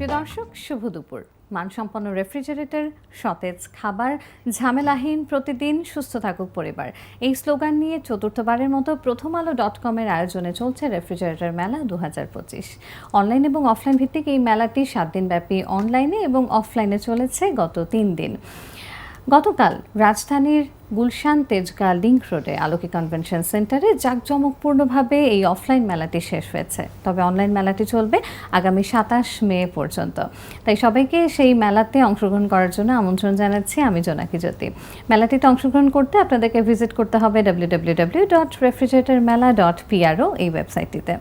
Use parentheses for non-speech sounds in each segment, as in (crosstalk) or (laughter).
প্রিয় দর্শক, শুভ দুপুর। মানসম্পন্ন রেফ্রিজারেটর, সতেজ খাবার, ঝামেলাহীন প্রতিদিন, সুস্থ থাকুক পরিবার। এই স্লোগান নিয়ে চতুর্থবারের মতো প্রথম আলো ডট কমের আয়োজনে চলছে রেফ্রিজারেটর মেলা দু হাজার পঁচিশ। অনলাইন এবং অফলাইন ভিত্তিক এই মেলাটি সাত দিনব্যাপী অনলাইনে এবং অফলাইনে চলেছে গত তিন দিন। গতকাল রাজধানীর গুলশান তেজগাঁ লিংক রোডে আলোকি কনভেনশন সেন্টারে জাঁকজমকপূর্ণভাবে এই অফলাইন মেলাটি শেষ হয়েছে। তবে অনলাইন মেলাটি চলবে আগামী সাতাশ মে পর্যন্ত। তাই সবাইকে সেই মেলাতে অংশগ্রহণ করার জন্য আমন্ত্রণ জানাচ্ছি। আমি জোনাকি জ্যোতি। মেলাটিতে অংশগ্রহণ করতে আপনাদেরকে ভিজিট করতে হবে W W W dot refrigerator mela dot PRO এই ওয়েবসাইটটিতে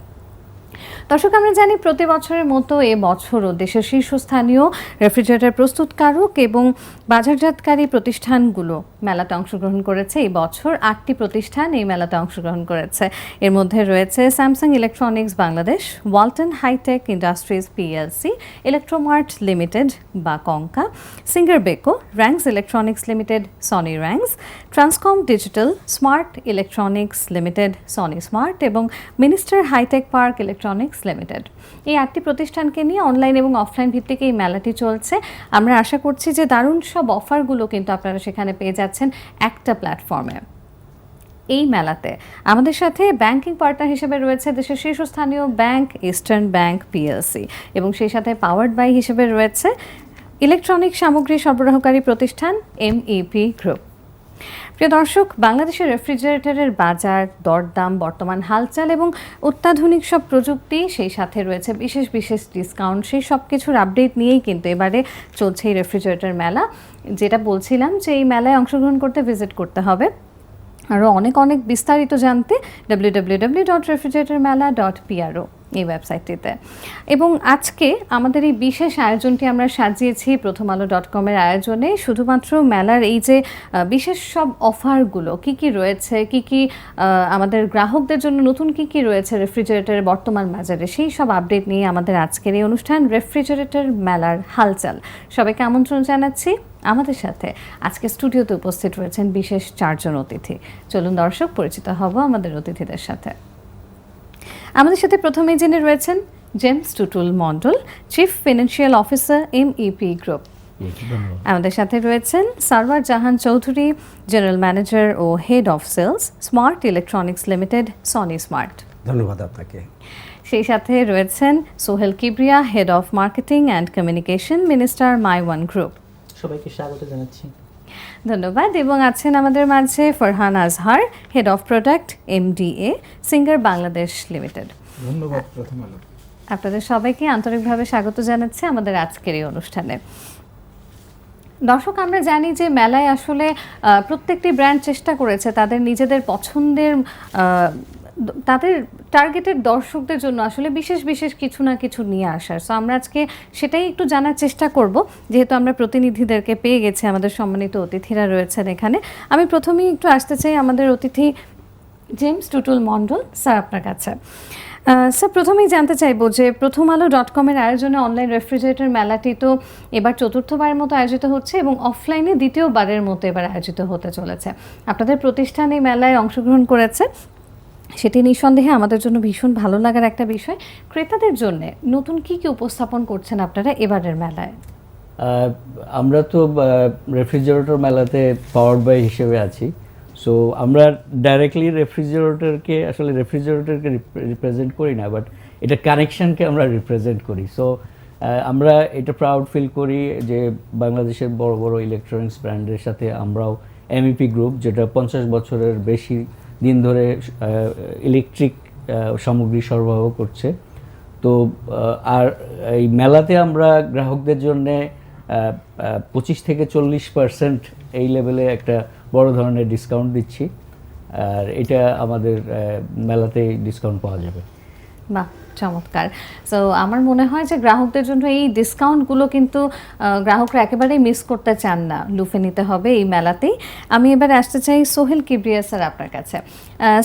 দর্শক, আমরা জানি প্রতি বছরের মতো এ বছরও দেশের শীর্ষস্থানীয় রেফ্রিজারেটর প্রস্তুতকারক এবং বাজারজাতকারী প্রতিষ্ঠানগুলো মেলাতে অংশগ্রহণ করেছে। এই বছর আটটি প্রতিষ্ঠান এই মেলাতে অংশগ্রহণ করেছে। এর মধ্যে রয়েছে Samsung Electronics Bangladesh Walton Hitech Industries PLC Electromart Limited বা Konka Singer Beko Rangs Electronics Limited Sony Rangs Transcom Digital Smart Electronics Limited Sony Smart এবং Minister Hitech Park Electronics Limited. এই আটটি প্রতিষ্ঠানকে নিয়ে অনলাইন এবং অফলাইন ভিত্তিক এই মেলাটি চলছে। আমরা আশা করছি যে দারুণ সব অফারগুলো কিন্তু আপনারা সেখানে পেয়ে যাচ্ছেন একটা প্ল্যাটফর্মে। এই মেলাতে আমাদের সাথে ব্যাংকিং পার্টনার হিসেবে রয়েছে দেশের শীর্ষস্থানীয় ব্যাংক, ইস্টার্ন ব্যাংক পিএলসি এবং সেই সাথে পাওয়ার্ড বাই হিসেবে রয়েছে ইলেকট্রনিক সামগ্রী সরবরাহকারী প্রতিষ্ঠান এমইপি গ্রুপ। প্রিয় দর্শক, বাংলাদেশের রেফ্রিজারেটরের বাজার, দরদাম, বর্তমান হালচাল এবং অত্যাধুনিক সব প্রযুক্তি, সেই সাথে রয়েছে বিশেষ বিশেষ ডিসকাউন্ট সেই সব কিছুর আপডেট নিয়েই কিন্তু এবারে চলছে এই রেফ্রিজারেটর মেলা। যেটা বলছিলাম যে এই মেলায় অংশগ্রহণ করতে ভিজিট করতে হবে। আরও অনেক অনেক বিস্তারিত জানতে W W W dot refrigerator mela dot PRO এই ওয়েবসাইটটিতে এবং আজকে আমাদের এই বিশেষ আয়োজনটি আমরা সাজিয়েছি প্রথম আলো ডট কমের আয়োজনে। শুধুমাত্র মেলার এই যে বিশেষ সব অফারগুলো কি কি রয়েছে, কি কি আমাদের গ্রাহকদের জন্য নতুন কি কি রয়েছে রেফ্রিজারেটরের বর্তমান বাজারে, সেই সব আপডেট নিয়ে আমাদের আজকের এই অনুষ্ঠান রেফ্রিজারেটর মেলার হালচাল। সবাইকে আমন্ত্রণ জানাচ্ছি। আমাদের সাথে আজকে স্টুডিওতে উপস্থিত রয়েছেন বিশেষ চারজন অতিথি। চলুন দর্শক, পরিচিত হব আমাদের অতিথিদের সাথে। আমাদের সাথে প্রথমে যিনি রয়েছেন James Tutul Mondal chief financial officer M EP group আমাদের সাথে রয়েছেন Sarwar Jahan Chowdhury general manager O head of sales Smart Electronics Limited Sony Smart ধন্যবাদ আপনাকে। সেই সাথে রয়েছেন Sohel Kibria head of marketing and communication Minister My One group সবাইকে স্বাগত জানাচ্ছি। ধন্যবাদ। এবং আছেন আমাদের মাঝে Farhan Azhar head of product MDA Singer Bangladesh Limited ধন্যবাদ প্রথম আলো। আপনাদের সবাইকে আন্তরিকভাবে স্বাগত জানাচ্ছি আমাদের আজকের এই অনুষ্ঠানে। দর্শক আমরা জানি যে মেলায় আসলে প্রত্যেকটি ব্র্যান্ড চেষ্টা করেছে তাদের নিজেদের পছন্দের তাদের টার্গেটেড দর্শকদের জন্য আসলে বিশেষ বিশেষ কিছু না কিছু নিয়ে আসার। সো আমরা আজকে সেটাই একটু জানার চেষ্টা করব। যেহেতু আমরা প্রতিনিধিদেরকে পেয়ে গেছি, আমাদের সম্মানিত অতিথিরা রয়েছেন এখানে। আমি প্রথমেই একটু আসতে চাই আমাদের অতিথি জেমস টুটুল মন্ডল স্যার আপনার কাছে। স্যার প্রথমেই জানতে চাইব যে প্রথম আলো ডট কমের আয়োজনে অনলাইন রেফ্রিজারেটর মেলাটি তো এবার চতুর্থবারের মতো আয়োজিত হচ্ছে এবং অফলাইনে দ্বিতীয়বারের মতো এবার আয়োজিত হতে চলেছে। আপনাদের প্রতিষ্ঠান এই মেলায় অংশগ্রহণ করেছে। সেটি নিঃসন্দেহে আমাদের জন্য ভীষণ ভালো লাগার একটা বিষয়। ক্রেতাদের জন্য নতুন কি কি উপস্থাপন করছেন আপনারা এবারের মেলায়? আমরা তো রেফ্রিজারেটর মেলাতে পাওয়ার বাই হিসেবে আছি। সো আমরা ডাইরেক্টলি রেফ্রিজারেটরকে আসলে রেফ্রিজারেটরকে রিপ্রেজেন্ট করি না বাট এটা কানেকশনকে আমরা রিপ্রেজেন্ট করি। সো আমরা এটা প্রাউড ফিল করি যে বাংলাদেশের বড় বড় ইলেকট্রনিক্স ব্র্যান্ডের সাথে আমরাও এমইপি গ্রুপ যেটা পঞ্চাশ বছরের বেশি দিন ধরে ইলেকট্রিক সামগ্রী সরবরাহ করছে। তো আর এই মেলাতে আমরা গ্রাহকদের জন্যে পঁচিশ থেকে চল্লিশ পার্সেন্ট এই লেভেলে একটা বড় ধরনের ডিসকাউন্ট দিচ্ছি। আর এটা আমাদের মেলাতে মেলাতেই ডিসকাউন্ট পাওয়া যাবে। বাহ, চমৎকার। সো আমার মনে হয় যে গ্রাহকদের জন্য এই ডিসকাউন্টগুলো কিন্তু গ্রাহকরা একেবারেই মিস করতে চান না। লুফে নিতে হবে এই মেলাতেই। আমি এবার আসতে চাই সোহেল কিবরিয়া স্যার আপনার কাছে।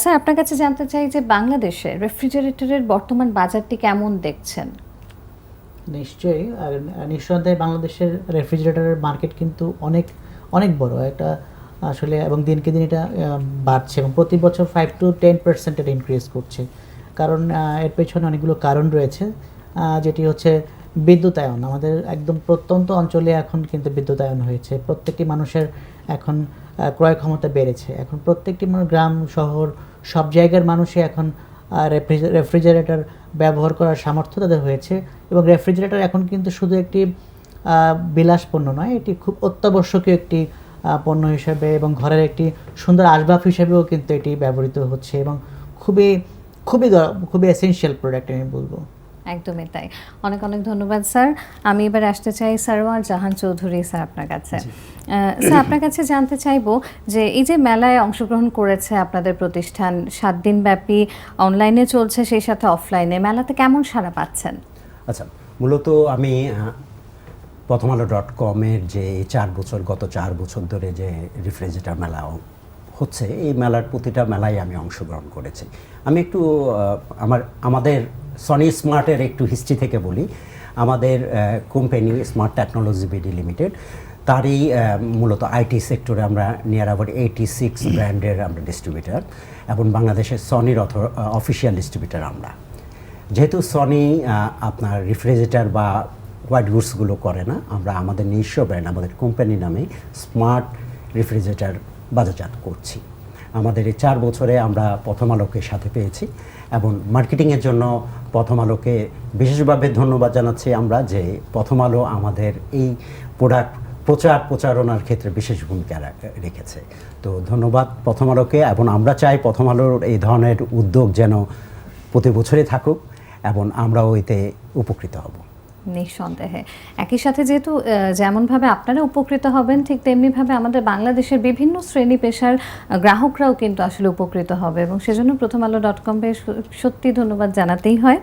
স্যার, আপনার কাছে জানতে চাই যে বাংলাদেশে রেফ্রিজারেটরের বর্তমান বাজারটি কেমন দেখছেন? নিশ্চয়ই নিঃসন্দেহে বাংলাদেশের রেফ্রিজারেটরের মার্কেট কিন্তু অনেক অনেক বড়। এটা আসলে এবং দিনকে দিন এটা বাড়ছে এবং প্রতি বছর ফাইভ টু টেন পার্সেন্টের ইনক্রিজ করছে। কারণ এর পেছনে অনেকগুলো কারণ রয়েছে। যেটি হচ্ছে বিদ্যুতায়ন। আমাদের একদম প্রত্যন্ত অঞ্চলে এখন কিন্তু বিদ্যুতায়ন হয়েছে। প্রত্যেকটি মানুষের এখন ক্রয় ক্ষমতা বেড়েছে। এখন প্রত্যেকটি মানুষ গ্রাম, শহর, সব জায়গার মানুষই এখন রেফ্রিজারেটর ব্যবহার করার সামর্থ্য তাদের হয়েছে। এবং রেফ্রিজারেটর এখন কিন্তু শুধু একটি বিলাস পণ্য নয়, এটি খুব অত্যাবশ্যকীয় একটি পণ্য হিসেবে এবং ঘরের একটি সুন্দর আসবাব হিসেবেও কিন্তু এটি ব্যবহৃত হচ্ছে এবং খুবই খুবই খুবই এসেনশিয়াল প্রোডাক্ট আমি বলব। একদমই তাই। অনেক অনেক ধন্যবাদ স্যার। আমি এবার আসতে চাই সারওয়ার জাহান চৌধুরী স্যার আপনার কাছে। স্যার আপনার কাছে জানতে চাইব যে এই যে মেলায় অংশগ্রহণ করেছে আপনাদের প্রতিষ্ঠান সাত দিন ব্যাপী অনলাইনে চলছে সেই সাথে অফলাইনে মেলাতে কেমন সাড়া পাচ্ছেন? আচ্ছা মূলত আমি প্রথম আলো ডট কমের যে চার বছর গত চার বছর ধরে যে রেফ্রিজারেটর মেলা হচ্ছে, এই মেলার প্রতিটা মেলায় আমি অংশগ্রহণ করেছি। আমি একটু আমার, আমাদের সনি স্মার্টের একটু হিস্ট্রি থেকে বলি। আমাদের company Smart Technology BD Limited তারই মূলত আইটি সেক্টরে আমরা নিয়ার অ্যাবাউট এইটি সিক্স ব্র্যান্ডের আমরা ডিস্ট্রিবিউটার এবং বাংলাদেশের সনির অথ অফিসিয়াল ডিস্ট্রিবিউটার আমরা। যেহেতু সনি আপনার রেফ্রিজারেটর বা হোয়াইট গুডসগুলো করে না, আমরা আমাদের নিজস্ব ব্র্যান্ড আমাদের কোম্পানি নামে স্মার্ট রেফ্রিজারেটর বাজারজাত করছি। আমাদের এই চার বছরে আমরা প্রথম আলোকে সাথে পেয়েছি এবং মার্কেটিংয়ের জন্য প্রথম আলোকে বিশেষভাবে ধন্যবাদ জানাচ্ছি আমরা যে প্রথম আলো আমাদের এই প্রোডাক্ট প্রচার প্রচারণার ক্ষেত্রে বিশেষ ভূমিকা রেখেছে। তো ধন্যবাদ প্রথম আলোকে এবং আমরা চাই প্রথম আলোর এই ধরনের উদ্যোগ যেন প্রতি বছরই থাকুক এবং আমরাও এতে উপকৃত হব। নিঃসন্দেহে। একই সাথে যেহেতু যেমনভাবে আপনারা উপকৃত হবেন, ঠিক তেমনিভাবে আমাদের বাংলাদেশের বিভিন্ন শ্রেণি পেশার গ্রাহকরাও কিন্তু আসলে উপকৃত হবে এবং সেজন্য প্রথম আলো ডট কমকে সত্যি ধন্যবাদ জানাতেই হয়।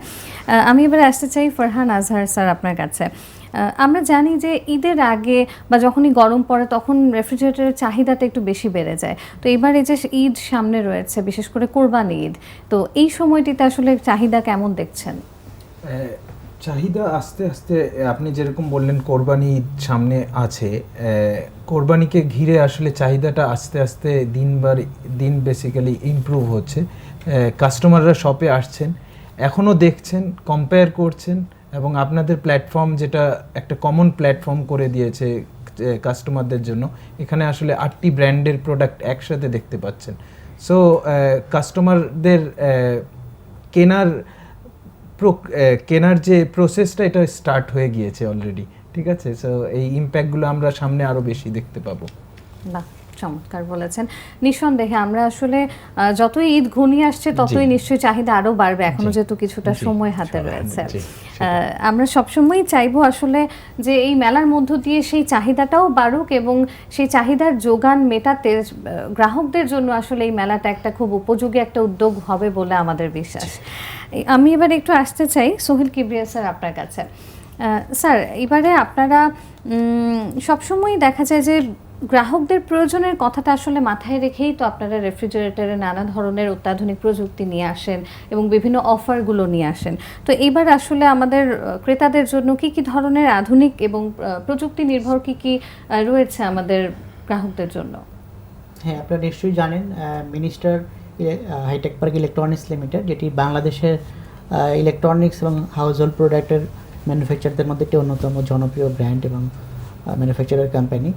আমি এবার আসতে চাই ফরহান আজহার স্যার আপনার কাছে। আমরা জানি যে ঈদের আগে বা যখনই গরম পড়ে তখন রেফ্রিজারেটরের চাহিদাটা একটু বেশি বেড়ে যায়। তো এবার এই যে ঈদ সামনে রয়েছে, বিশেষ করে কোরবানি ঈদ, তো এই সময়টিতে আসলে চাহিদা কেমন দেখছেন? চাহিদা আস্তে আস্তে আপনি যেরকম বললেন কোরবানি সামনে আছে কোরবানিকে ঘিরে আসলে চাহিদাটা আস্তে আস্তে দিনবার, দিন বেসিক্যালি ইমপ্রুভ হচ্ছে। কাস্টমাররা শপে আসছেন এখনও দেখছেন কম্পেয়ার করছেন এবং আপনাদের প্ল্যাটফর্ম যেটা একটা কমন প্ল্যাটফর্ম করে দিয়েছে কাস্টমারদের জন্য, এখানে আসলে আটটি ব্র্যান্ডের প্রোডাক্ট একসাথে দেখতে পাচ্ছেন। সো কাস্টমারদের কেনার কেনার যে প্রসেসটা এটা স্টার্ট হয়ে গিয়েছে অলরেডি ঠিক আছে? সো এই ইম্প্যাক্টগুলো আমরা সামনে আরও বেশি দেখতে পাবো। বাহ! চমৎকার বলেছেন। নিঃসন্দেহে আমরা আসলে যতই ঈদ ঘনিয়ে আসছে ততই নিশ্চয়ই চাহিদা আরও বাড়বে। এখনও যেহেতু কিছুটা সময় হাতে রয়েছে। আমরা সবসময়ই চাইব আসলে যে এই মেলার মধ্য দিয়ে সেই চাহিদাটাও বাড়ুক এবং সেই চাহিদার যোগান মেটাতে গ্রাহকদের জন্য আসলে এই মেলাটা একটা খুব উপযোগী একটা উদ্যোগ হবে বলে আমাদের বিশ্বাস। আমি এবার একটু আসতে চাই সোহেল কিবরিয়া স্যার আপনার কাছে। স্যার এবারে আপনারা উম, সবসময়ই দেখা যায় যে গ্রাহকদের প্রয়োজনের কথাটা আসলে মাথায় রেখেই তো আপনারা রেফ্রিজারেটরে নানা ধরনের অত্যাধুনিক প্রযুক্তি নিয়ে আসেন এবং বিভিন্ন অফারগুলো নিয়ে আসেন। তো এবার আসলে আমাদের ক্রেতাদের জন্য কি কি ধরনের আধুনিক এবং প্রযুক্তি নির্ভর কি কি রয়েছে আমাদের গ্রাহকদের জন্য? হ্যাঁ আপনারা নিশ্চয়ই জানেন Minister Hitech Park Electronics Limited, যেটি বাংলাদেশের ইলেকট্রনিক্স এবং হাউস হোল্ড প্রোডাক্টের ম্যানুফ্যাকচারদের মধ্যে একটি অন্যতম জনপ্রিয় ব্র্যান্ড এবং ম্যানুফ্যাকচারার কোম্পানি।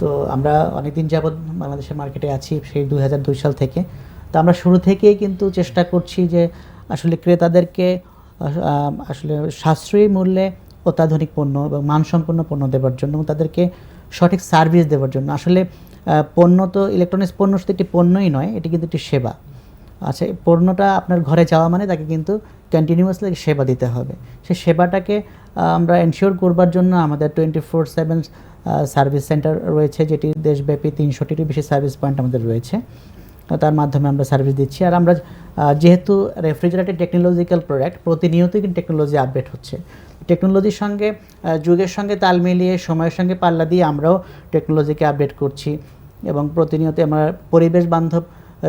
তো আমরা অনেকদিন যাবৎ বাংলাদেশের মার্কেটে আছি, সেই দুই হাজার দুই সাল থেকে। তো আমরা শুরু থেকেই কিন্তু চেষ্টা করছি যে আসলে ক্রেতাদেরকে আসলে সাশ্রয়ী মূল্যে অত্যাধুনিক পণ্য এবং মানসম্পন্ন পণ্য দেওয়ার জন্য তাদেরকে সঠিক সার্ভিস দেওয়ার জন্য। আসলে পণ্য তো ইলেকট্রনিক্স পণ্য শুধু একটি পণ্যই নয়, এটি কিন্তু একটি সেবা। আচ্ছা পণ্যটা আপনার ঘরে যাওয়া মানে তাকে কিন্তু কন্টিনিউয়াসলি সেবা দিতে হবে। সেই সেবাটাকে আমরা এনশিওর করবার জন্য আমাদের twenty four seven service centre রয়েছে, যেটি দেশব্যাপী তিনশোটিরও বেশি সার্ভিস পয়েন্ট আমাদের রয়েছে। তার মাধ্যমে আমরা সার্ভিস দিচ্ছি। আর আমরা যেহেতু রেফ্রিজারেটর টেকনোলজিক্যাল প্রোডাক্ট প্রতিনিয়তই কিন্তু টেকনোলজি আপডেট হচ্ছে। টেকনোলজির সঙ্গে যুগের সঙ্গে তাল মিলিয়ে, সময়ের সঙ্গে পাল্লা দিয়ে আমরাও টেকনোলজিকে আপডেট করছি। এবং প্রতিনিয়ত আমরা পরিবেশ বান্ধব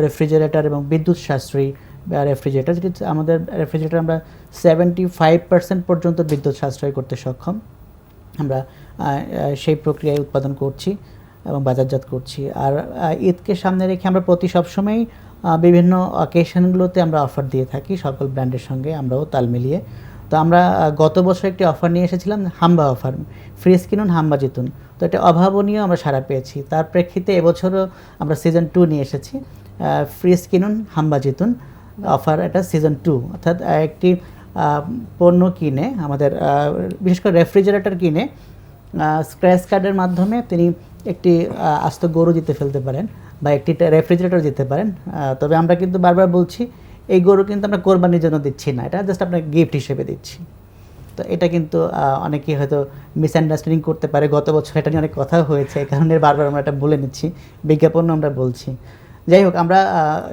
রেফ্রিজারেটর এবং বিদ্যুৎ সাশ্রয়ী রেফ্রিজারেটর যেটি আমাদের রেফ্রিজারেটর আমরা সেভেন্টি ফাইভ পার্সেন্ট পর্যন্ত বিদ্যুৎ সাশ্রয় করতে সক্ষম। আমরা সেই প্রক্রিয়ায় উৎপাদন করছি এবং বাজারজাত করছি। আর ঈদকে সামনে রেখে আমরা প্রতি সবসময়ই বিভিন্ন অকেশনগুলোতে আমরা অফার দিয়ে থাকি। সকল ব্র্যান্ডের সঙ্গে আমরাও তাল মিলিয়ে। তো আমরা গত বছর একটি অফার নিয়ে এসেছিলাম, হাম্বা অফার ফ্রিজ কিনুন, হাম্বা জিতুন। তো এটা অভাবনীয়, আমরা সারা পেয়েছি। তার প্রেক্ষিতে এবছরও আমরা সিজন টু নিয়ে এসেছি। ফ্রিজ কিনুন, হাম্বা জিতুন। অফার এটা সিজন টু অর্থাৎ একটি পণ্য কিনে, আমাদের বিশেষ করে রেফ্রিজারেটর কিনে স্ক্র্যাচ কার্ডের মাধ্যমে তিনি একটি আস্ত গরু জিতে ফেলতে পারেন বা একটি রেফ্রিজারেটর জিতে পারেন। তবে আমরা কিন্তু বারবার বলছি, এই গরু কিন্তু আমরা কোরবানির জন্য দিচ্ছি না, এটা জাস্ট আপনার গিফট হিসেবে দিচ্ছি। তো এটা কিন্তু অনেকেই হয়তো মিসআন্ডারস্ট্যান্ডিং করতে পারে, গত বছর এটা নিয়ে অনেক কথা হয়েছে, এই কারণে বারবার আমরা এটা বলে নিচ্ছি বিজ্ঞাপন আমরা বলছি। যাই হোক, আমরা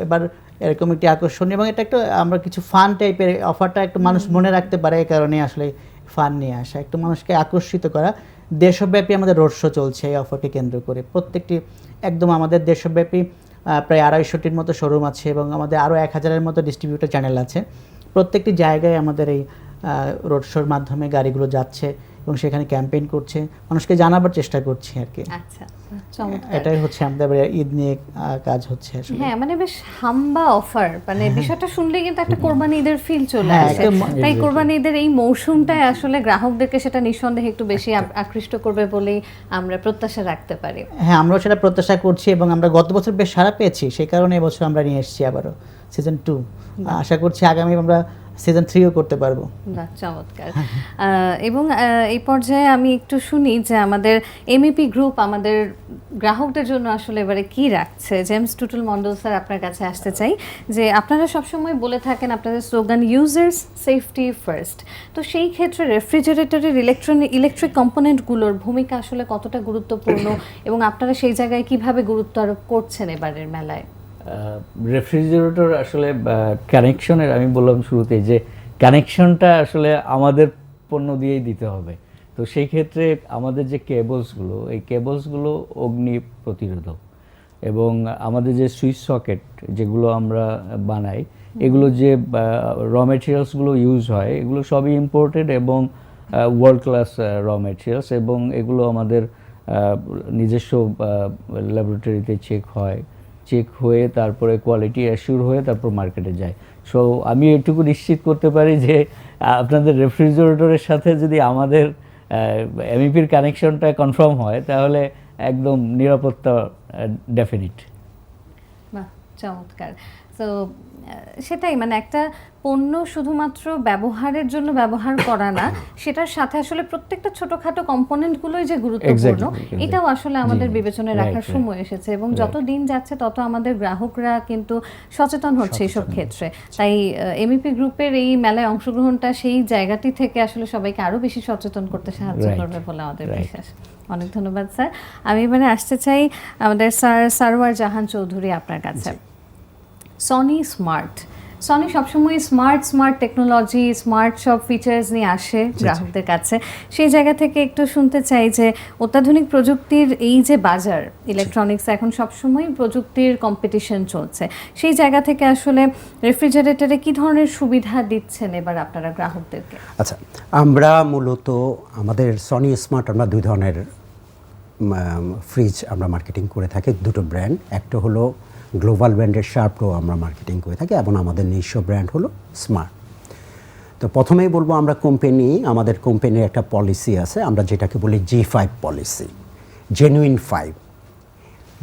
এবার এরকম একটি আকর্ষণীয় এবং এটা একটু আমরা কিছু ফান টাইপের অফারটা একটু মানুষ মনে রাখতে পারে এই কারণে আসলে ফান নিয়ে আসা। একটু মানুষকে আকর্ষিত করা। দেশব্যাপী আমাদের রোড শো চলছে এই অফারকে কেন্দ্র করে। প্রত্যেকটি একদম আমাদের দেশব্যাপী প্রায় আড়াইশোটির মতো শোরুম আছে এবং আমাদের আরও এক হাজারের মতো ডিস্ট্রিবিউটার চ্যানেল আছে। প্রত্যেকটি জায়গায় আমাদের এই রোড শোর মাধ্যমে গাড়িগুলো যাচ্ছে। এবং সেখানে ক্যাম্পেইন করছে মানুষকে জানাবার চেষ্টা করছি আর কি। আচ্ছা এটাই হচ্ছে আমাদের ঈদ নিয়ে কাজ হচ্ছে আসলে। হ্যাঁ মানে বেশ হাম্বা অফার মানে বিষয়টা শুনলে কিন্তু একটা কোরবানি ঈদের ফিল চলে হ্যাঁ, আসে। তাই কোরবানি ঈদের এই মৌসুমটাই আসলে গ্রাহকদেরকে সেটা নিঃসন্দেহে একটু বেশি আকৃষ্ট করবে বলেই আমরা প্রত্যাশা রাখতে পারি। হ্যাঁ আমরাও সেটা প্রত্যাশা করছি এবং আমরা গত বছর বেশ সারা পেয়েছি সেই কারণে এবছর আমরা নিয়ে এসেছি আবারও সিজন টু আশা করছি আগামী আমরা সিজন থ্রিও করতে পারব। চমৎকার। এবং এই পর্যায়ে আমি একটু শুনি যে আমাদের এমইপি গ্রুপ আমাদের গ্রাহকদের জন্য আসলে এবারে কি রাখছে? জেমস টুটুল মন্ডল স্যার আপনার কাছে আসতে চাই যে আপনারা সবসময় বলে থাকেন আপনাদের স্লোগান ইউজার্স সেফটি ফার্স্ট তো সেই ক্ষেত্রে রেফ্রিজারেটরের ইলেকট্রনিক ইলেকট্রিক কম্পোনেন্টগুলোর ভূমিকা আসলে কতটা গুরুত্বপূর্ণ? (coughs) এবং আপনারা সেই জায়গায় কীভাবে গুরুত্ব আরোপ করছেন এবারের মেলায়? রেফ্রিজারেটর আসলে কানেকশনের আমি বললাম শুরুতে যে কানেকশনটা আসলে আমাদের পণ্য দিয়েই দিতে হবে। তো সেই ক্ষেত্রে আমাদের যে কেবলসগুলো এই কেবলসগুলো অগ্নি প্রতিরোধক এবং আমাদের যে সুইচ সকেট যেগুলো আমরা বানাই, এগুলো যে র মেটেরিয়ালসগুলো ইউজ হয়, এগুলো সবই ইম্পোর্টেড এবং ওয়ার্ল্ড ক্লাস র মেটেরিয়ালস এবং এগুলো আমাদের নিজস্ব ল্যাবরেটরিতে চেক হয়। চেক হয়ে তারপরে কোয়ালিটি অ্যাসিওর হয়ে তারপর মার্কেটে যায়। সো আমি এটুকু নিশ্চিত করতে পারি যে আপনাদের রেফ্রিজারেটরের সাথে যদি আমাদের এমইপির কানেকশনটা কনফার্ম হয়, তাহলে একদম নিরাপত্তা ডেফিনিট চমৎকার। তো সেটাই মানে একটা পণ্য শুধুমাত্র ব্যবহারের জন্য ব্যবহার করা না (coughs) সেটার সাথে আসলে প্রত্যেকটা ছোটখাটো কম্পোনেন্টগুলোই যে গুরুত্বপূর্ণ. এটাও আসলে আমাদের বিবেচনায় রাখার সময় এসেছে এবং যত দিন যাচ্ছে তত আমাদের গ্রাহকরা কিন্তু সচেতন হচ্ছে এইসব ক্ষেত্রে। তাই এমইপি গ্রুপের এই মেলায় অংশগ্রহণটা সেই জায়গাটি থেকে আসলে সবাইকে আরও বেশি সচেতন করতে সাহায্য করবে বলে আমাদের বিশ্বাস। অনেক ধন্যবাদ স্যার। আমি এবারে আসতে চাই আমাদের স্যার সারোয়ার জাহান চৌধুরী আপনার কাছে। সনি স্মার্ট সনি সবসময় স্মার্ট স্মার্ট টেকনোলজি স্মার্ট সব ফিচার্স নিয়ে আসে গ্রাহকদের কাছে। সেই জায়গা থেকে একটু শুনতে চাই যে অত্যাধুনিক প্রযুক্তির এই যে বাজার ইলেকট্রনিক্স এখন সবসময় প্রযুক্তির কম্পিটিশন চলছে। সেই জায়গা থেকে আসলে রেফ্রিজারেটরে কি ধরনের সুবিধা দিচ্ছেন এবার আপনারা গ্রাহকদেরকে? আচ্ছা আমরা মূলত আমাদের সনি স্মার্ট আমরা দুই ধরনের ফ্রিজ আমরা মার্কেটিং করে থাকি দুটো ব্র্যান্ড একটা হলো গ্লোবাল ব্র্যান্ডের শার্পও আমরা মার্কেটিং করে থাকি এবং আমাদের নিজস্ব ব্র্যান্ড হলো স্মার্ট। তো প্রথমেই বলব আমরা কোম্পানি, আমাদের কোম্পানির একটা পলিসি আছে, আমরা যেটাকে বলি G five policy. Genuine five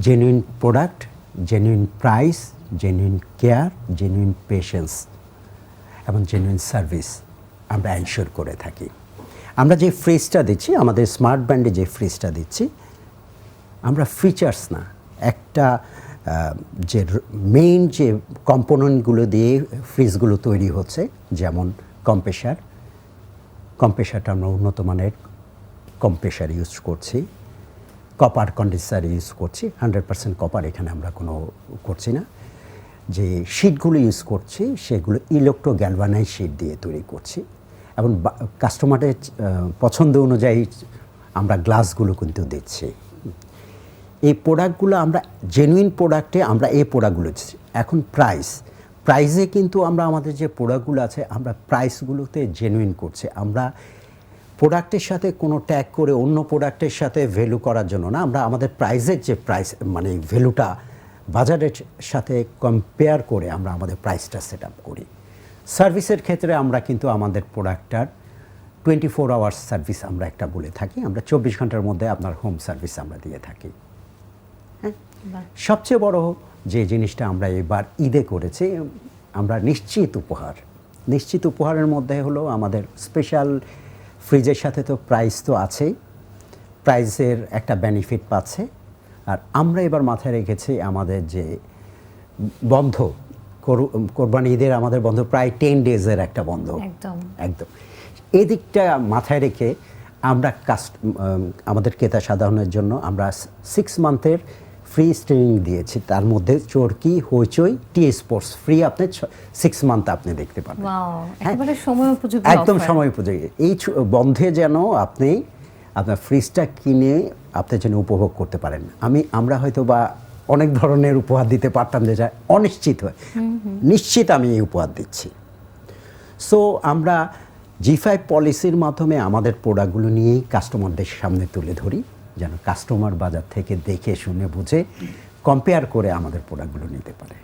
genuine product genuine price genuine care genuine patience এবং জেনুইন সার্ভিস আমরা এনশোর করে থাকি। আমরা যে ফ্রিজটা দিচ্ছি, আমাদের স্মার্ট ব্র্যান্ডে যে ফ্রিজটা দিচ্ছি, আমরা ফিচার্স না, একটা যে মেইন যে কম্পোনেন্টগুলো দিয়ে ফ্রিজগুলো তৈরি হচ্ছে, যেমন কম্প্রেসার কম্প্রেসারটা আমরা উন্নত মানের কম্প্রেসার ইউজ করছি কপার কন্ডেন্সার ইউজ করছি হান্ড্রেড পার্সেন্ট কপার এখানে আমরা কোনো করছি না। যে শিটগুলো ইউজ করছি, সেগুলো ইলেকট্রো গ্যালভানাইজ শিট দিয়ে তৈরি করছি এবং কাস্টমারের পছন্দ অনুযায়ী আমরা গ্লাসগুলো কিন্তু দিচ্ছি। এই প্রোডাক্টগুলো আমরা জেনুইন প্রোডাক্টে আমরা এই প্রোডাক্টগুলো এখন প্রাইস প্রাইসে কিন্তু আমরা আমাদের যে প্রোডাক্টগুলো আছে, আমরা প্রাইসগুলোতে জেনুইন করছি। আমরা প্রোডাক্টের সাথে কোনো ট্যাগ করে অন্য প্রোডাক্টের সাথে ভ্যালু করার জন্য না, আমরা আমাদের প্রাইসের যে প্রাইস মানে ভ্যালুটা বাজারের সাথে কম্পেয়ার করে আমরা আমাদের প্রাইসটা সেট আপ করি। সার্ভিসের ক্ষেত্রে আমরা কিন্তু আমাদের প্রোডাক্টটার টোয়েন্টি ফোর আওয়ার্স সার্ভিস আমরা একটা বলে থাকি। আমরা চব্বিশ ঘণ্টার মধ্যে আপনার হোম সার্ভিস আমরা দিয়ে থাকি। সবচেয়ে বড় যে জিনিসটা আমরা এবার ঈদে করেছি আমরা নিশ্চিত উপহার। নিশ্চিত উপহারের মধ্যে হলো আমাদের স্পেশাল ফ্রিজের সাথে তো প্রাইস তো আছেই। প্রাইসের একটা বেনিফিট পাচ্ছে। আর আমরা এবার মাথায় রেখেছি আমাদের যে বন্ধ কোরবানি ঈদের আমাদের বন্ধ প্রায় টেন ডেজের একটা বন্ধ। একদম। একদম। এদিকটা মাথায় রেখে আমরা কাস্ট আমাদের ক্রেতা সাধারণের জন্য আমরা সিক্স মান্থের ফ্রি স্ট্রিমিং দিয়েছি তার মধ্যে Chorki Hoichoi T Sports free আপনি সিক্স মান্থ আপনি দেখতে পাবেন হ্যাঁ। একদম সময় উপযোগী। এই বন্ধে যেন আপনি আপনার ফ্রিজটা কিনে আপনি যেন উপভোগ করতে পারেন। আমি আমরা হয়তো বা অনেক ধরনের উপহার দিতে পারতাম যে যা অনিশ্চিত হয়। নিশ্চিত আমি এই উপহার দিচ্ছি। সো আমরা জি ফাইভ পলিসির মাধ্যমে আমাদের প্রোডাক্টগুলো নিয়েই কাস্টমারদের সামনে তুলে ধরি। যেন কাস্টমার বাজার থেকে দেখে শুনে বুঝে কম্পেয়ার করে আমাদের প্রোডাক্টগুলো নিতে পারে।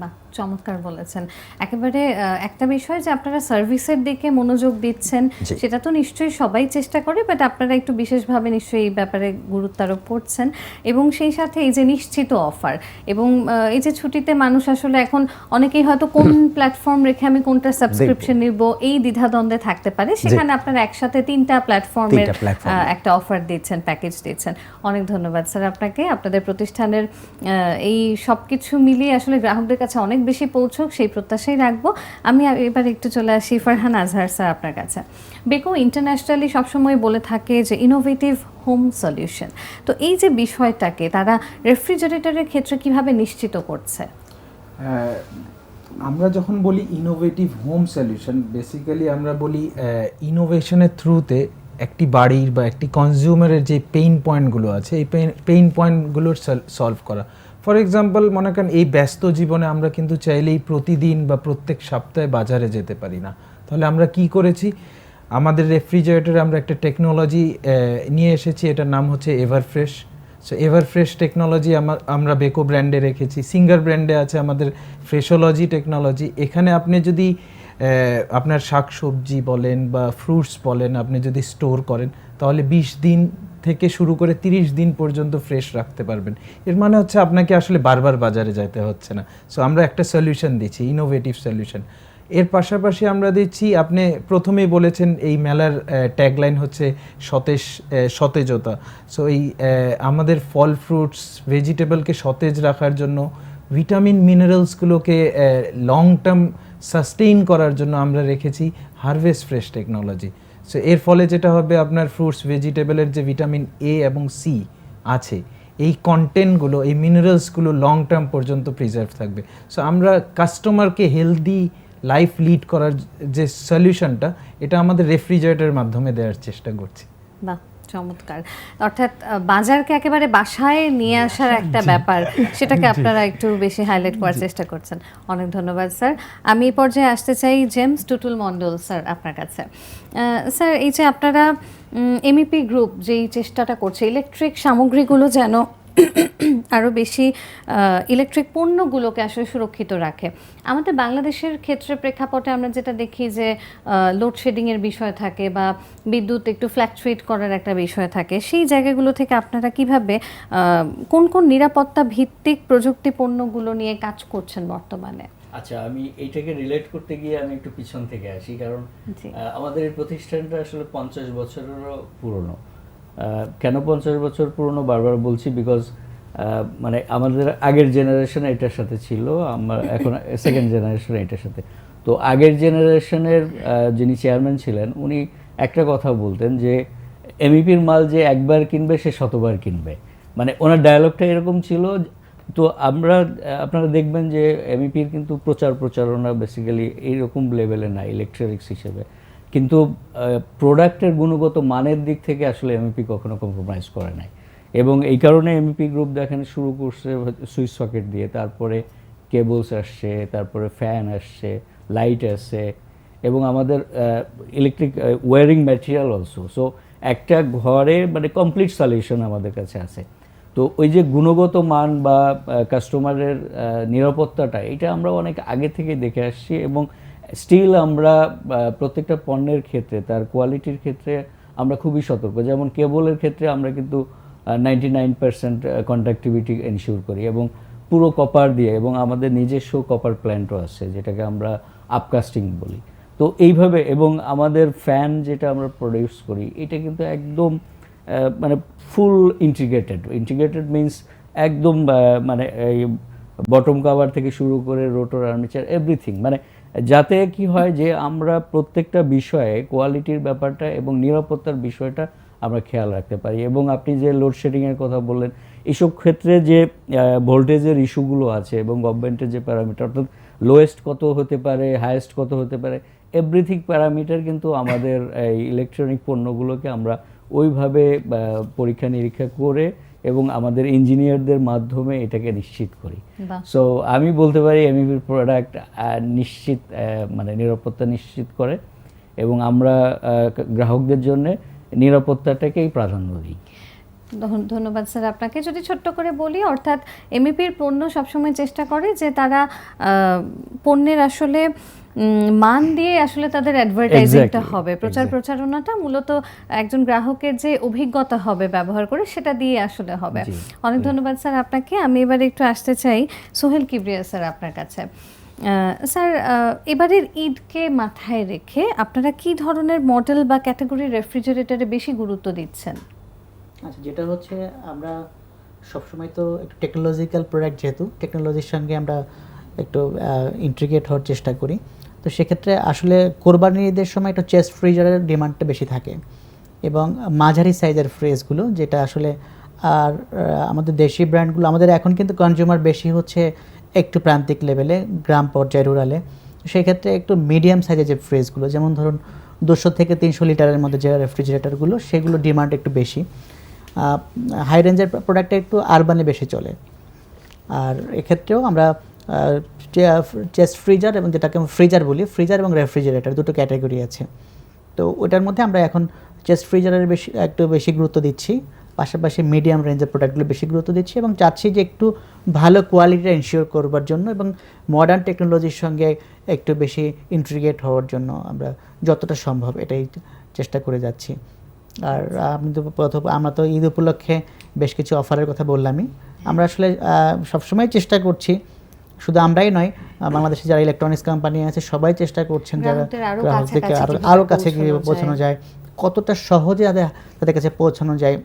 বাহ চমৎকার বলেছেন। একেবারে একটা বিষয় যে আপনারা সার্ভিসের দিকে মনোযোগ দিচ্ছেন সেটা তো নিশ্চয়ই সবাই চেষ্টা করে বাট আপনারা একটু বিশেষভাবে নিশ্চয়ই এই ব্যাপারে গুরুত্ব আরোপ করছেন। এবং সেই সাথে এই যে নিশ্চিত অফার এবং এই যে ছুটিতে মানুষ আসলে এখন অনেকেই হয়তো কোন প্ল্যাটফর্ম রেখে আমি কোনটা সাবস্ক্রিপশন নিব এই দ্বিধাদ্বন্দ্বে থাকতে পারে। সেখানে আপনারা একসাথে তিনটা প্ল্যাটফর্মের একটা অফার দিচ্ছেন প্যাকেজ দিচ্ছেন। অনেক ধন্যবাদ স্যার আপনাকে। আপনাদের প্রতিষ্ঠানের এই সব কিছু মিলিয়ে আসলে গ্রাহকদের কাছে অনেক বেশি পৌঁছক, সেই প্রত্যাশাই রাখব। আমি এবার একটু চলে আসি ফারহান আজহার স্যার আপনার কাছে। বেকো ইন্টারন্যাশনালি সবসময় বলে থাকে যে ইনোভেটিভ হোম সলিউশন তো এই যে বিষয়টাকে তারা রেফ্রিজারেটরের ক্ষেত্রে কীভাবে নিশ্চিত করছে? আমরা যখন বলি ইনোভেটিভ হোম সলিউশন বেসিক্যালি আমরা বলি ইনোভেশনের থ্রুতে একটি বাড়ির বা একটি কনজিউমারের যে পেইন পয়েন্টগুলো আছে, এই পেইন পয়েন্টগুলোর সলভ করা। ফর এক্সাম্পল মনে করেন এই ব্যস্ত জীবনে আমরা কিন্তু চাইলেই প্রতিদিন বা প্রত্যেক সপ্তাহে বাজারে যেতে পারি না। তাহলে আমরা কি করেছি? আমাদের রেফ্রিজারেটরে আমরা একটা টেকনোলজি নিয়ে এসেছি, এটার নাম হচ্ছে Everfresh so ever fresh technology আমরা বেকো ব্র্যান্ডে রেখেছি। সিঙ্গার ব্র্যান্ডে আছে আমাদের ফ্রেশোলজি টেকনোলজি এখানে আপনি যদি আপনার শাকসবজি বলেন বা ফ্রুটস বলেন, আপনি যদি স্টোর করেন, তাহলে বিশ দিন থেকে শুরু করে তিরিশ দিন পর্যন্ত ফ্রেশ রাখতে পারবেন। এর মানে হচ্ছে আপনাকে আসলে বারবার বাজারে যেতে হচ্ছে না। সো আমরা একটা সলিউশন দিচ্ছি ইনোভেটিভ সলিউশন এর পাশাপাশি আমরা দিচ্ছি, আপনি প্রথমেই বলেছেন এই মেলার ট্যাগলাইন হচ্ছে সতেজ সতেজতা। সো এই আমাদের ফল ফ্রুটস ভেজিটেবলকে সতেজ রাখার জন্য ভিটামিন মিনারেলসগুলোকে লং টার্ম সাস্টেইন করার জন্য আমরা রেখেছি হারভেস্ট ফ্রেশ টেকনোলজি সো এর ফলে যেটা হবে আপনার ফ্রুটস ভেজিটেবলের যে ভিটামিন এ এবং সি আছে, এই কন্টেন্টগুলো এই মিনারেলসগুলো লং টার্ম পর্যন্ত প্রিজার্ভ থাকবে। সো আমরা কাস্টমারকে হেলদি লাইফ লিড করার যে সলিউশনটা এটা আমাদের রেফ্রিজারেটরের মাধ্যমে দেওয়ার চেষ্টা করছি। বাহ! চমৎকার। অর্থাৎ বাজারকে একেবারে বাসায় নিয়ে আসার একটা ব্যাপার সেটাকে আপনারা একটু বেশি হাইলাইট করার চেষ্টা করছেন। অনেক ধন্যবাদ স্যার আমি এই পর্যায়ে আসতে চাই জেমস টুটুল মন্ডল স্যার আপনার কাছে। স্যার এই যে আপনারা এমইপি গ্রুপ যেই চেষ্টাটা করছে ইলেকট্রিক সামগ্রীগুলো যেন (coughs) আরও বেশি ইলেকট্রিক পণ্যগুলোকে আসলে সুরক্ষিত রাখে। আমাদের বাংলাদেশের ক্ষেত্রে প্রেক্ষাপটে আমরা যেটা দেখি যে লোডশেডিংয়ের বিষয় থাকে বা বিদ্যুৎ একটু ফ্ল্যাকচুয়েট করার একটা বিষয় থাকে সেই জায়গাগুলো থেকে আপনারা কীভাবে কোন কোন নিরাপত্তা ভিত্তিক প্রযুক্তি পণ্যগুলো নিয়ে কাজ করছেন বর্তমানে? আচ্ছা আমি এইটাকে রিলেট করতে গিয়ে আমি একটু পিছন থেকে আসি কারণ আমাদের এই প্রতিষ্ঠানটা আসলে পঞ্চাশ বছরেরও পুরনো। কেন পঞ্চাশ বছর পুরনো? বারবার বলছি বিকজ মানে আমাদের আগের জেনারেশন এটার সাথে ছিল, আমার এখন সেকেন্ড জেনারেশন এটার সাথে। তো আগের জেনারেশনের যিনি চেয়ারম্যান ছিলেন, উনি একটা কথা বলতেন যে এমইপির মাল যে একবার কিনবে, সে শতবার কিনবে। মানে ওনার ডায়ালগটা এরকম ছিল, তো আমরা আপনারা দেখবেন যে এমইপির কিন্তু প্রচার প্রচারণা বেসিক্যালি এইরকম লেভেলে না ইলেকট্রনিক্স হিসেবে। কিন্তু প্রোডাক্টের গুণগত মানের দিক থেকে আসলে এমইপি কখনো কম্প্রোমাইজ করে নাই। এবং এই কারণে এমইপি গ্রুপ দেখেন শুরু করছে সুইচ সকেট দিয়ে, তারপরে কেবলস আসছে, তারপরে ফ্যান আসছে লাইট আসছে, এবং আমাদের electric wiring material also so একটা ঘরে মানে কমপ্লিট সলিউশন আমাদের কাছে আছে। তো ওই যে গুণগত মান বা কাস্টমারের নিরাপত্তাটা, এটা আমরা অনেক আগে থেকে দেখে আসছি এবং স্টিল আমরা প্রত্যেকটা পণ্যের ক্ষেত্রে, তার কোয়ালিটির ক্ষেত্রে আমরা খুবই সতর্ক। যেমন কেবলের ক্ষেত্রে আমরা কিন্তু ninety nine percent conductivity ensure করি এবং পুরো কপার দিয়ে এবং আমাদের নিজস্ব কপার প্ল্যান্টও আছে, যেটাকে আমরা আপকাস্টিং বলি। তো এইভাবে এবং আমাদের ফ্যান যেটা আমরা প্রডিউস করি, এটা কিন্তু একদম মানে ফুল ইন্টিগ্রেটেড ইন্টিগ্রেটেড মিন্স একদম মানে এই বটম কাভার থেকে শুরু করে রোটর আর্মিচার এভরিথিং মানে যাতে কি হয় যে আমরা প্রত্যেকটা বিষয়ে কোয়ালিটির ব্যাপারটা এবং নিরাপত্তার বিষয়টা আমরা খেয়াল রাখতে পারি। এবং আপনি যে লোডশেডিংয়ের কথা বললেন এইসব ক্ষেত্রে যে ভোল্টেজের ইস্যুগুলো আছে এবং গভর্নমেন্টের যে প্যারামিটার অর্থাৎ লোয়েস্ট কত হতে পারে হায়েস্ট কত হতে পারে এভরিথিং প্যারামিটার কিন্তু আমাদের এই ইলেকট্রনিক পণ্যগুলোকে আমরা ওইভাবে পরীক্ষা নিরীক্ষা করে এবং আমাদের ইঞ্জিনিয়ারদের মাধ্যমে এটাকে নিশ্চিত করি। সো আমি বলতে পারি এমইপির প্রোডাক্ট নিশ্চিত মানে নিরাপত্তা নিশ্চিত করে এবং আমরা গ্রাহকদের জন্য নিরাপত্তাটাকেই প্রাধান্য দিই। ধন্যবাদ স্যার আপনাকে। যদি ছোট্ট করে বলি অর্থাৎ এমইপির পণ্য সবসময় চেষ্টা করে যে তারা আহ, পণ্যের আসলে মান দিয়ে আসলে তাদের অ্যাডভার্টাইজিংটা হবে। প্রচার প্রচারণাটা মূলত একজন গ্রাহকের যে অভিজ্ঞতা হবে ব্যবহার করে সেটা দিয়ে আসলে হবে। অনেক ধন্যবাদ স্যার আপনাকে। আমি এবারে একটু আসতে চাই সোহেল কিবরিয়া স্যার আপনার কাছে। আহ, স্যার আহ, এবারের ঈদকে মাথায় রেখে আপনারা কি ধরনের মডেল বা ক্যাটাগরি রেফ্রিজারেটরে বেশি গুরুত্ব দিচ্ছেন? আচ্ছা যেটা হচ্ছে আমরা সবসময় তো একটু টেকনোলজিক্যাল প্রোডাক্ট যেহেতু টেকনোলজির সঙ্গে আমরা একটু ইন্ট্রিগেট হওয়ার চেষ্টা করি। তো সেক্ষেত্রে আসলে কোরবানির ঈদের সময় একটু চেস্ট ফ্রিজারের ডিমান্ডটা বেশি থাকে এবং মাঝারি সাইজের ফ্রিজগুলো যেটা আসলে আর আমাদের দেশি ব্র্যান্ডগুলো আমাদের এখন কিন্তু কনজিউমার বেশি হচ্ছে একটু প্রান্তিক লেভেলে গ্রাম পর্যায়ে রুরালে সেক্ষেত্রে একটু মিডিয়াম সাইজের যে ফ্রিজগুলো যেমন ধরুন দুশো থেকে তিনশো লিটারের মধ্যে যে রেফ্রিজারেটরগুলো সেগুলো ডিমান্ড একটু বেশি। হাই রেঞ্জের প্রোডাক্টটা একটু আরবানে বেশি চলে। আর এক্ষেত্রেও আমরা চেস্ট ফ্রিজার এবং যেটাকে ফ্রিজার বলি ফ্রিজার এবং রেফ্রিজারেটর দুটো ক্যাটাগরি আছে। তো ওটার মধ্যে আমরা এখন চেস্ট ফ্রিজারের বেশি, একটু বেশি গুরুত্ব দিচ্ছি। পাশাপাশি মিডিয়াম রেঞ্জের প্রোডাক্টগুলো বেশি গুরুত্ব দিচ্ছি এবং চাচ্ছি যে একটু ভালো কোয়ালিটিটা এনশিওর করবার জন্য এবং মডার্ন টেকনোলজির সঙ্গে একটু বেশি ইন্ট্রিগেট হওয়ার জন্য আমরা যতটা সম্ভব এটাই চেষ্টা করে যাচ্ছি। আর আপনি তো প্রথম, আমরা তো ঈদ উপলক্ষে বেশ কিছু অফারের কথা বললামই। আমরা আসলে সবসময় চেষ্টা করছি শুধু আমরাই নয় বাংলাদেশে যারা ইলেকট্রনিক্স কোম্পানি আছে সবাই চেষ্টা করছেন যারা আরও গ্রাহকদেরকে কাছাকাছি আরও কীভাবে আরও কাছে গিয়ে পৌঁছানো। যায়। কতটা সহজে তাদের তাদের কাছে পৌঁছানো যায়।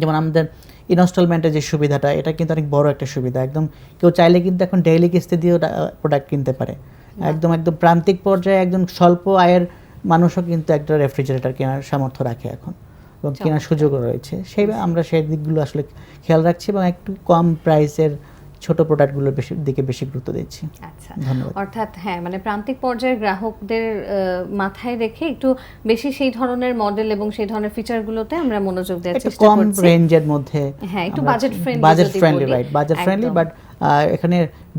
যেমন আমাদের ইনস্টলমেন্টের যে সুবিধাটা এটা কিন্তু অনেক বড় একটা সুবিধা। একদম কেউ চাইলে কিন্তু এখন ডেইলি কিস্তি দিয়েও প্রোডাক্ট কিনতে পারে। একদম একদম প্রান্তিক পর্যায়ে একদম স্বল্প আয়ের মানুষও কিন্তু একটা রেফ্রিজারেটর কেনার সামর্থ্য রাখে এখন। এবং কেনার সুযোগও রয়েছে। সেই আমরা সেই দিকগুলো আসলে খেয়াল রাখছি এবং একটু কম প্রাইসের ছোট প্রোডাক্টগুলোর বেশি দিকে বেশি গুরুত্ব দিচ্ছি। আচ্ছা। ধন্যবাদ। অর্থাৎ হ্যাঁ মানে প্রান্তিক পর্যায়ের গ্রাহকদের মাথায় রেখে একটু বেশি সেই ধরনের মডেল এবং সেই ধরনের ফিচারগুলোতে আমরা মনোযোগ দেওয়ার একটু চেষ্টা কম রেঞ্জের মধ্যে হ্যাঁ, একটু budget friendly budget friendly right budget friendly. But এখানে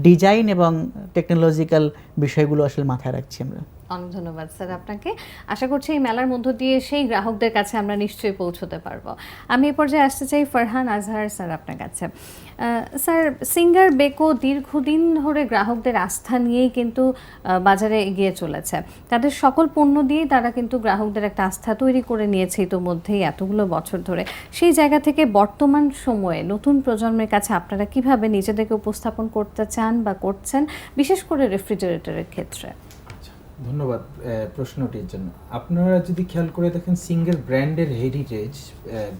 ডিজাইন এবং টেকনোলজিক্যাল বিষয়গুলো আসলে মাথায় রাখছি আমরা। অনেক ধন্যবাদ স্যার আপনাকে। আশা করছি এই মেলার মধ্য দিয়ে সেই গ্রাহকদের কাছে আমরা নিশ্চয়ই পৌঁছতে পারব। আমি এ পর্যায়ে আসতে চাই ফারহান আজহার স্যার আপনার কাছে। স্যার, সিঙ্গার বেকো দীর্ঘদিন ধরে গ্রাহকদের আস্থা নিয়েই কিন্তু বাজারে এগিয়ে চলেছে। তাদের সকল পণ্য দিয়েই তারা কিন্তু গ্রাহকদের একটা আস্থা তৈরি করে নিয়েছে ইতোমধ্যেই এতগুলো বছর ধরে। সেই জায়গা থেকে বর্তমান সময়ে নতুন প্রজন্মের কাছে আপনারা কীভাবে নিজেদেরকে উপস্থাপন করতে চান বা করছেন, বিশেষ করে রেফ্রিজারেটরের ক্ষেত্রে? ধন্যবাদ প্রশ্নটির জন্য। আপনারা যদি খেয়াল করে দেখেন সিঙ্গেল ব্র্যান্ডের হেরিটেজ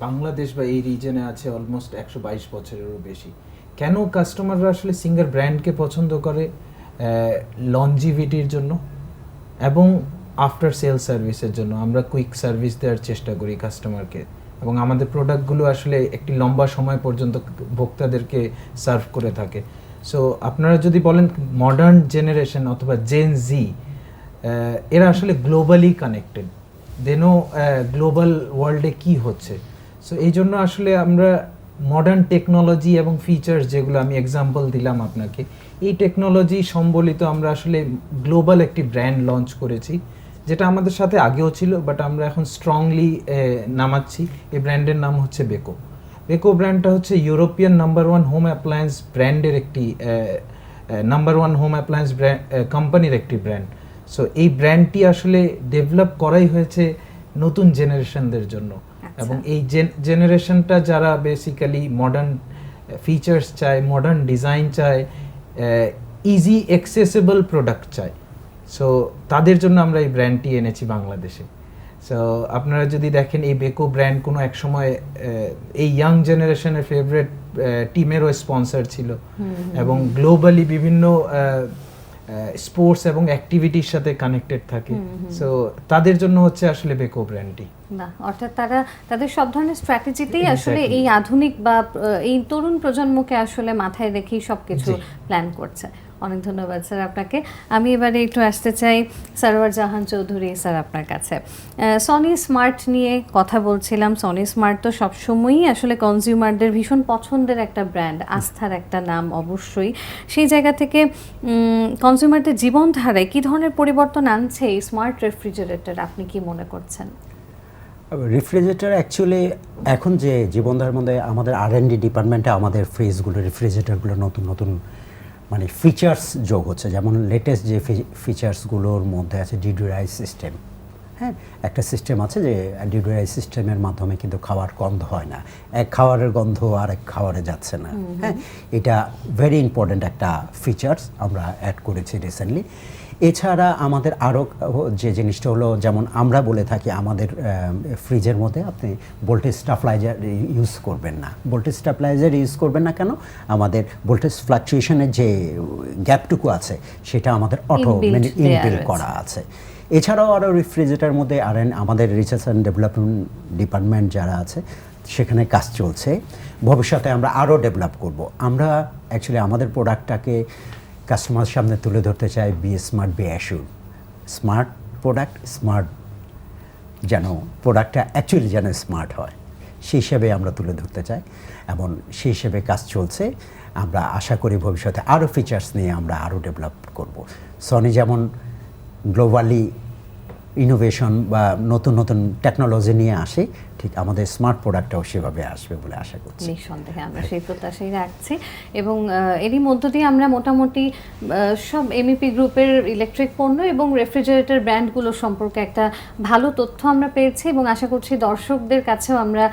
বাংলাদেশ বা এই রিজনে আছে অলমোস্ট একশো বাইশ বছরেরও বেশি। কেন কাস্টমাররা আসলে সিঙ্গেল ব্র্যান্ডকে পছন্দ করে লঞ্জিভিটির জন্য এবং আফটার সেল সার্ভিসের জন্য? আমরা কুইক সার্ভিস দেওয়ার চেষ্টা করি কাস্টমারকে এবং আমাদের প্রোডাক্টগুলো আসলে একটি লম্বা সময় পর্যন্ত ভোক্তাদেরকে সার্ভ করে থাকে। সো আপনারা যদি বলেন মডার্ন জেনারেশন অথবা জেন জি এরা আসলে গ্লোবালি কানেক্টেড দেনও গ্লোবাল ওয়ার্ল্ডে কি হচ্ছে। সো এই জন্য আসলে আমরা মডার্ন টেকনোলজি এবং ফিচার্স যেগুলো আমি এক্সাম্পল দিলাম আপনাকে, এই টেকনোলজি সম্বলিত আমরা আসলে গ্লোবাল একটি ব্র্যান্ড লঞ্চ করেছি, যেটা আমাদের সাথে আগেও ছিল বাট আমরা এখন স্ট্রংলি নামাচ্ছি। এই ব্র্যান্ডের নাম হচ্ছে বেকো বেকো ব্র্যান্ডটা হচ্ছে European number one home appliance ব্র্যান্ডের একটি number one home appliance brand কোম্পানির একটি ব্র্যান্ড সো এই ব্র্যান্ডটি আসলে ডেভেলপ করাই হয়েছে নতুন জেনারেশনদের জন্য। আচ্ছা। এবং এই জেনারেশনটা যারা বেসিক্যালি মডার্ন ফিচার্স চায় মডার্ন ডিজাইন চায় ইজি অ্যাক্সেসেবল প্রোডাক্ট চায়। সো তাদের জন্য আমরা এই ব্র্যান্ডটি এনেছি বাংলাদেশে। সো আপনারা যদি দেখেন এই বেকো ব্র্যান্ড কোনো এক সময় এই ইয়াং জেনারেশনের ফেভারেট টিমেরও স্পন্সর ছিল। এবং গ্লোবালি বিভিন্ন স্পোর্টস এবং অ্যাক্টিভিটির সাথে কানেক্টেড থাকে। সো তাদের জন্য হচ্ছে আসলে বেকো ব্র্যান্ডটি না অর্থাৎ তারা তাদের সব ধরনের স্ট্র্যাটেজিতেই আসলে এই আধুনিক বা এই তরুণ প্রজন্মকে আসলে মাথায় রেখেই সবকিছু। প্ল্যান করছে। অনেক ধন্যবাদ, স্যার, আপনাকে। আমি এবারে একটু আসতে চাই সারোয়ার জাহান চৌধুরী, স্যার, আপনার কাছে। সনি স্মার্ট নিয়ে কথা বলছিলাম। সনি স্মার্ট তো সবসময়ই আসলে কনজিউমারদের ভীষণ পছন্দের একটা ব্র্যান্ড আস্থার একটা নাম অবশ্যই। সেই জায়গা থেকে কনজিউমারদের জীবনধারায় কী ধরনের পরিবর্তন আনছে এই স্মার্ট রেফ্রিজারেটর আপনি কি মনে করছেন? রেফ্রিজারেটর অ্যাকচুয়ালি এখন যে জীবনধারার মধ্যে আমাদের আর ডি ডিপার্টমেন্টে আমাদের ফ্রিজগুলো রেফ্রিজারেটরগুলো নতুন নতুন মানে ফিচার্স যোগ হচ্ছে। যেমন লেটেস্ট যে ফিচার্সগুলোর মধ্যে আছে ডিডিআই সিস্টেম হ্যাঁ একটা সিস্টেম আছে যে ডিডিআই সিস্টেমের মাধ্যমে কিন্তু খাওয়ার গন্ধ হয় না। এক খাওয়ারের গন্ধ আর এক খাওয়ারে যাচ্ছে না। হ্যাঁ এটা ভেরি ইম্পর্ট্যান্ট একটা ফিচার্স আমরা অ্যাড করেছি রিসেন্টলি এছাড়া আমাদের আরও যে জিনিসটা হলো যেমন আমরা বলে থাকি আমাদের ফ্রিজের মধ্যে আপনি ভোল্টেজ স্টাফলাইজার ইউজ করবেন না। ভোল্টেজ স্টাফলাইজার ইউজ করবেন না কেন? আমাদের ভোল্টেজ ফ্লাকচুয়েশনের যে গ্যাপটুকু আছে সেটা আমাদের অটো মানে ইনবিল করা আছে। এছাড়াও আরও রেফ্রিজারেটার মধ্যে আর আমাদের রিসার্চ অ্যান্ড ডেভেলপমেন্ট ডিপার্টমেন্ট যারা আছে সেখানে কাজ চলছে। ভবিষ্যতে আমরা আরও ডেভেলপ করব। আমরা অ্যাকচুয়ালি আমাদের প্রোডাক্টটাকে কাস্টমার সামনে তুলে ধরতে চাই be smart be assure smart product smart যেন প্রোডাক্টটা অ্যাকচুয়ালি যেন স্মার্ট হয়। সেই হিসেবে আমরা তুলে ধরতে চাই এবং সেই হিসেবে কাজ চলছে। আমরা আশা করি ভবিষ্যতে আরও ফিচার্স নিয়ে আমরা আরও ডেভেলপ করব। সনি যেমন গ্লোবালি ইনোভেশন বা নতুন নতুন টেকনোলজি নিয়ে আসে, ঠিক আমাদের স্মার্ট প্রোডাক্টটাও সেভাবে আসবে বলে আশা করছি। নিঃসন্দেহে আমরা সেই প্রত্যাশাই রাখছি এবং এরই মধ্য দিয়ে আমরা মোটামুটি সব এমইপি গ্রুপের ইলেকট্রিক পণ্য এবং রেফ্রিজারেটর ব্র্যান্ডগুলো সম্পর্কে একটা ভালো তথ্য আমরা পেয়েছি এবং আশা করছি দর্শকদের কাছেও আমরা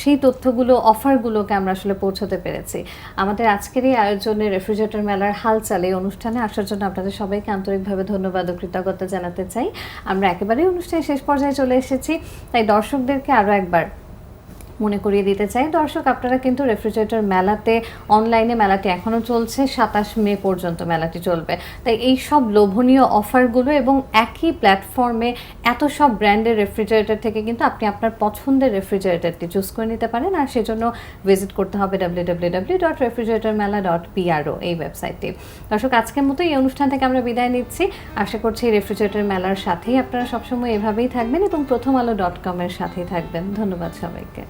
সেই তথ্যগুলো অফারগুলোকে আমরা আসলে পৌঁছতে পেরেছি। আমাদের আজকের এই আয়োজনে রেফ্রিজারেটর মেলার হালচাল এই অনুষ্ঠানে আসার জন্য আপনাদের সবাইকে আন্তরিকভাবে ধন্যবাদ ও কৃতজ্ঞতা জানাতে চাই। আমরা একেবারেই অনুষ্ঠানের শেষ পর্যায়ে চলে এসেছি। তাই দর্শকদেরকে আরও একবার মনে করিয়ে দিতে চাই। দর্শক, আপনারা কিন্তু রেফ্রিজারেটর মেলাতে অনলাইনে মেলাটি এখনও চলছে। সাতাশ মে পর্যন্ত মেলাটি চলবে। তাই এই সব লোভনীয় অফারগুলো এবং একই প্ল্যাটফর্মে এত সব ব্র্যান্ডের রেফ্রিজারেটর থেকে কিন্তু আপনি আপনার পছন্দের রেফ্রিজারেটরটি চুজ করে নিতে পারেন। আর সেজন্য ভিজিট করতে হবে ডাব্লিউ ডট মেলা ডট এই ওয়েবসাইটটি দর্শক, আজকের মতো এই অনুষ্ঠান থেকে আমরা বিদায় নিচ্ছি। আশা করছি এই রেফ্রিজারেটর মেলার সাথেই আপনারা সবসময় এভাবেই থাকবেন এবং প্রথম আলো ডট কমের সাথেই থাকবেন। ধন্যবাদ সবাইকে।